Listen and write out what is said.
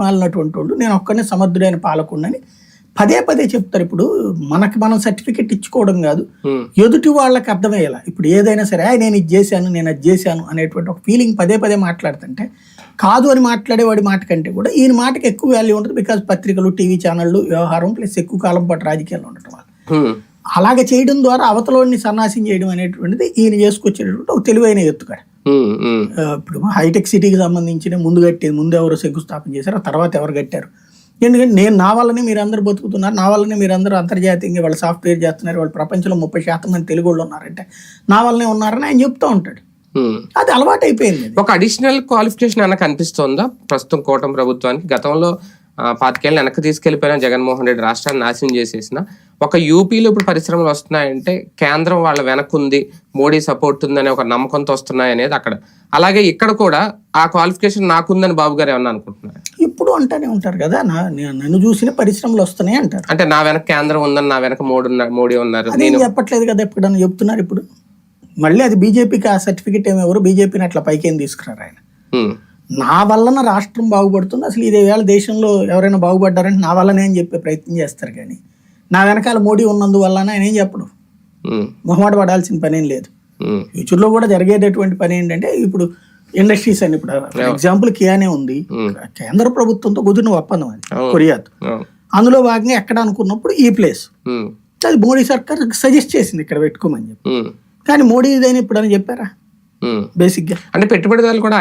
మాలినటువంటి వాళ్ళు నేను ఒక్కనే సమర్థుడైన పాలకుండని పదే పదే చెప్తారు. ఇప్పుడు మనకి మనం సర్టిఫికెట్ ఇచ్చుకోవడం కాదు. ఎదుటి వాళ్ళకి అర్థమయ్యేలా. ఇప్పుడు ఏదైనా సరే "ఆయ్, నేను ఇది చేశాను నేను అది చేశాను అనేటువంటి ఒక ఫీలింగ్ పదే పదే మాట్లాడుతుంటే కాదు అని మాట్లాడేవాడి మాట కంటే కూడా ఈయన మాటకి ఎక్కువ వాల్యూ ఉంటుంది బికాజ్ పత్రికలు టీవీ ఛానళ్ళు వ్యవహారం ప్లస్ ఎక్కువ కాలం పాటు రాజకీయాల్లో ఉండటం వల్ల. అలాగే చేయడం ద్వారా అవతలోని సన్నాసం చేయడం అనేటువంటిది ఈయన చేసుకొచ్చేటటువంటి ఒక తెలివైన ఆ, ఇప్పుడు హైటెక్ సిటీకి సంబంధించిన ముందు కట్టేది ముందు ఎవరు శంకుస్థాపన చేశారు ఆ తర్వాత ఎవరు కట్టారు ఎందుకంటే నేను నా వల్లనే మీరు అందరూ బతుకుతున్నారు నా వల్లనే మీరు అందరూ అంతర్జాతీయంగా వాళ్ళు సాఫ్ట్వేర్ చేస్తున్నారు వాళ్ళు ప్రపంచంలో ముప్పై శాతం మంది తెలుగు వాళ్ళు ఉన్నారంటే నా వల్లనే ఉన్నారని ఆయన చెప్తూ ఉంటాడు. అది అలవాటు అయిపోయింది. ఒక అడిషనల్ క్వాలిఫికేషన్ అన్న కనిపిస్తోందా ప్రస్తుతం కూటమి ప్రభుత్వానికి గతంలో పాతికేళ్ళు వెనక్కి తీసుకెళ్ళిపోయిన జగన్మోహన్ రెడ్డి రాష్ట్రాన్ని నాశనం చేసేసిన. ఒక యూపీలో ఇప్పుడు పరిశ్రమలు వస్తున్నాయంటే కేంద్రం వాళ్ళ వెనకుంది మోడీ సపోర్ట్ ఉందనే ఒక నమ్మకంతో వస్తున్నాయి అనేది అక్కడ. అలాగే ఇక్కడ కూడా ఆ క్వాలిఫికేషన్ నాకుందని బాబు గారు ఏమన్నా అనుకుంటున్నారు? ఇప్పుడు అంటానే ఉంటారు కదా నా నన్ను చూసిన పరిశ్రమలు వస్తున్నాయి అంటారు. అంటే నా వెనక కేంద్రం ఉందని నా వెనక మోడీ ఉన్నారు మోడీ ఉన్నారు. అదేం చెప్పట్లేదు కదా ఎప్పుడన్నా చెప్తున్నారు ఇప్పుడు. మళ్ళీ అది బీజేపీకి ఆ సర్టిఫికెట్ ఏమి ఎవరు బీజేపీని అట్లా పైకేం తీసుకురారు ఆయన? ఉమ్, నా వలన రాష్ట్రం బాగుపడుతుంది. అసలు ఇదే వేళ దేశంలో ఎవరైనా బాగుపడ్డారంటే నా వల్లనే అని చెప్పే ప్రయత్నం చేస్తారు కానీ నా వెనకాల మోడీ ఉన్నందువల్ల ఆయన ఏం చెప్పడు. మొహమాట పడాల్సిన పని లేదు. ఫ్యూచర్లో కూడా జరిగేటటువంటి పని ఏంటంటే ఇప్పుడు ఇండస్ట్రీస్ అని ఇప్పుడు ఎగ్జాంపుల్ కియానే ఉంది. కేంద్ర ప్రభుత్వంతో కుదిరిన ఒప్పందం అది. కొరియాతో. అవును. అందులో భాగంగా ఎక్కడ అనుకున్నప్పుడు ఈ ప్లేస్. అది మోడీ సర్కార్ సజెస్ట్ చేసింది ఇక్కడ పెట్టుకోమని చెప్పి. కానీ మోడీ ఇదైనా ఇప్పుడు అని చెప్పారా. బేసిక్గా. అంటే పెట్టుబడిదారులు కూడా